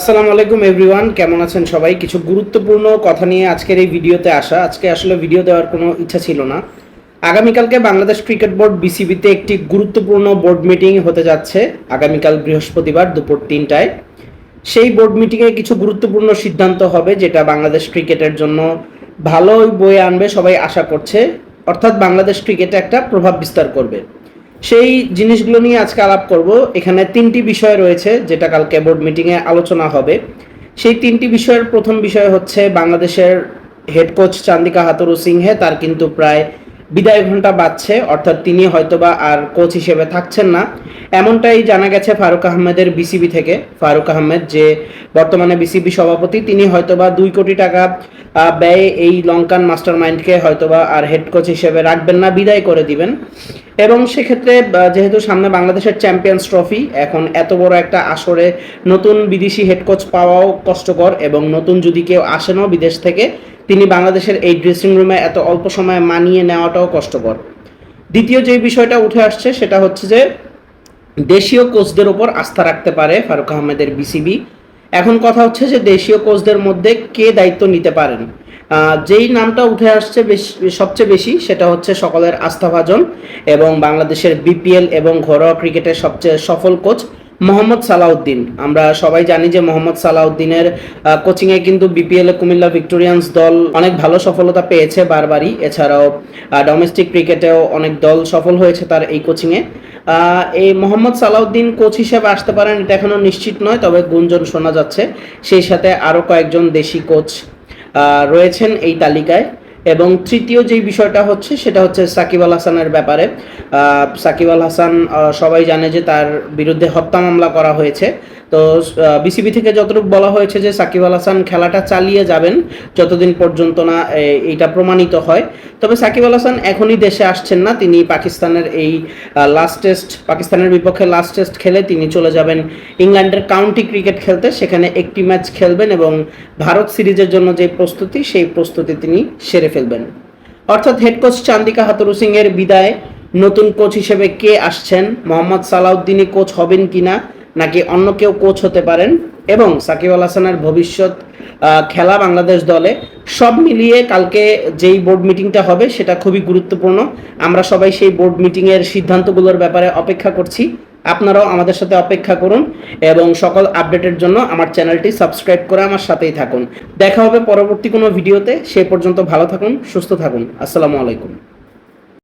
আসসালামু আলাইকুম এভরিওয়ান, কেমন আছেন সবাই? কিছু গুরুত্বপূর্ণ কথা নিয়ে আজকের এই ভিডিওতে আসা। আজকে আসলে ভিডিও দেওয়ার কোনো ইচ্ছা ছিল না। আগামীকালকে বাংলাদেশ ক্রিকেট বোর্ড বিসিবিতে একটি গুরুত্বপূর্ণ বোর্ড মিটিং হতে যাচ্ছে আগামীকাল বৃহস্পতিবার দুপুর তিনটায়। সেই বোর্ড মিটিংয়ে কিছু গুরুত্বপূর্ণ সিদ্ধান্ত হবে, যেটা বাংলাদেশ ক্রিকেটের জন্য ভালোই বয়ে আনবে, সবাই আশা করছে। অর্থাৎ বাংলাদেশ ক্রিকেটে একটা প্রভাব বিস্তার করবে। সেই জিনিসগুলো নিয়ে আজকে আলাপ করব। এখানে তিনটি বিষয় রয়েছে, যেটা কালকে বোর্ড মিটিংয়ে আলোচনা হবে। সেই তিনটি বিষয়ের প্রথম বিষয় হচ্ছে বাংলাদেশের head coach Chandika Hathurusinghe, তার কিন্তু প্রায় বিদায় ঘণ্টা বাজছে, অর্থাৎ তিনি হয়তোবা আর কোচ হিসেবে থাকছেন না। এমনটাই জানা গেছে ফারুক আহমেদের বিসিবি থেকে। ফারুক আহমেদ যে বর্তমানে বিসিবি সভাপতি, তিনি হয়তোবা দুই কোটি টাকা ব্যয়ে এই লঙ্কান মাস্টার মাইন্ডকে হয়তোবা আর হেড কোচ হিসেবে রাখবেন না, বিদায় করে দিবেন। এবং সেক্ষেত্রে যেহেতু সামনে বাংলাদেশের চ্যাম্পিয়ন্স ট্রফি এখন এত বড় একটা আসরে নতুন বিদেশি হেড কোচ পাওয়াও কষ্টকর এবং নতুন যদি কেউ আসেনও বিদেশ থেকে, তিনি বাংলাদেশের এই ড্রেসিং রুমে এত অল্প সময়ে মানিয়ে নেওয়াটাও কষ্টকর। দ্বিতীয় যে বিষয়টা উঠে আসছে, সেটা হচ্ছে যে, দেশীয় কোচদের ওপর আস্থা রাখতে পারে ফারুক আহমেদের বিসিবি এখন কথা হচ্ছে যে, দেশীয় কোচদের মধ্যে কে দায়িত্ব নিতে পারেন? যেই নামটা উঠে আসছে সবচেয়ে বেশি, সেটা হচ্ছে সকলের আস্থাভাজন এবং বাংলাদেশের বিপিএল এবং ঘরোয়া ক্রিকেটের সবচেয়ে সফল কোচ মোহাম্মদ সালাউদ্দিন। আমরা সবাই জানি যে মোহাম্মদ সালাউদ্দিনের কোচিংয়ে কিন্তু বিপিএল এ কুমিল্লা ভিক্টোরিয়ান্স দল অনেক ভালো সফলতা পেয়েছে বারবারই। এছাড়াও ডোমেস্টিক ক্রিকেটেও অনেক দল সফল হয়েছে তার এই কোচিংয়ে এই মোহাম্মদ সালাউদ্দিন কোচ হিসেবে আসতে পারেন, এটা এখনও নিশ্চিত নয়, তবে গুঞ্জন শোনা যাচ্ছে। সেই সাথে আরও কয়েকজন দেশি কোচ রয়েছেন এই তালিকায়। এবং তৃতীয় যেই বিষয়টা হচ্ছে, সেটা হচ্ছে সাকিব আল হাসানের ব্যাপারে। সাকিব আল হাসান সবাই জানে যে তার বিরুদ্ধে হত্যা মামলা করা হয়েছে। তো বিসিবি থেকে যতটুকু বলা হয়েছে যে সাকিব আল হাসান খেলাটা চালিয়ে যাবেন, যতদিন পর্যন্ত না এইটা প্রমাণিত হয়। তবে সাকিব আল হাসান এখনই দেশে আসছেন না, তিনি পাকিস্তানের এই লাস্ট টেস্ট পাকিস্তানের বিপক্ষে লাস্ট টেস্ট খেলে তিনি চলে যাবেন ইংল্যান্ডের কাউন্টি ক্রিকেট খেলতে। সেখানে একটি ম্যাচ খেলবেন এবং ভারত সিরিজের জন্য যে প্রস্তুতি, সেই প্রস্তুতি তিনি সেরে ফেলবেন। অর্থাৎ head coach Chandika Hathurusingha এর বিদায় নতুন কোচ হিসেবে কে আসছেন? মোহাম্মদ সালাউদ্দিনই কোচ হবেন কিনা? নাকি অন্য কেউ কোচ হতে পারেন? এবং সাকিব আল হাসানের ভবিষ্যৎ খেলা বাংলাদেশ দলে সব মিলিয়ে কালকে যেই বোর্ড মিটিংটা হবে সেটা খুবই গুরুত্বপূর্ণ। আমরা সবাই সেই বোর্ড মিটিংয়ের সিদ্ধান্তগুলোর ব্যাপারে অপেক্ষা করছি। আপনারাও আমাদের সাথে অপেক্ষা করুন এবং সকল আপডেটের জন্য আমার চ্যানেলটি সাবস্ক্রাইব করে আমার সাথেই থাকুন। দেখা হবে পরবর্তী কোনো ভিডিওতে সে পর্যন্ত ভালো থাকুন, সুস্থ থাকুন। আসসালামু আলাইকুম।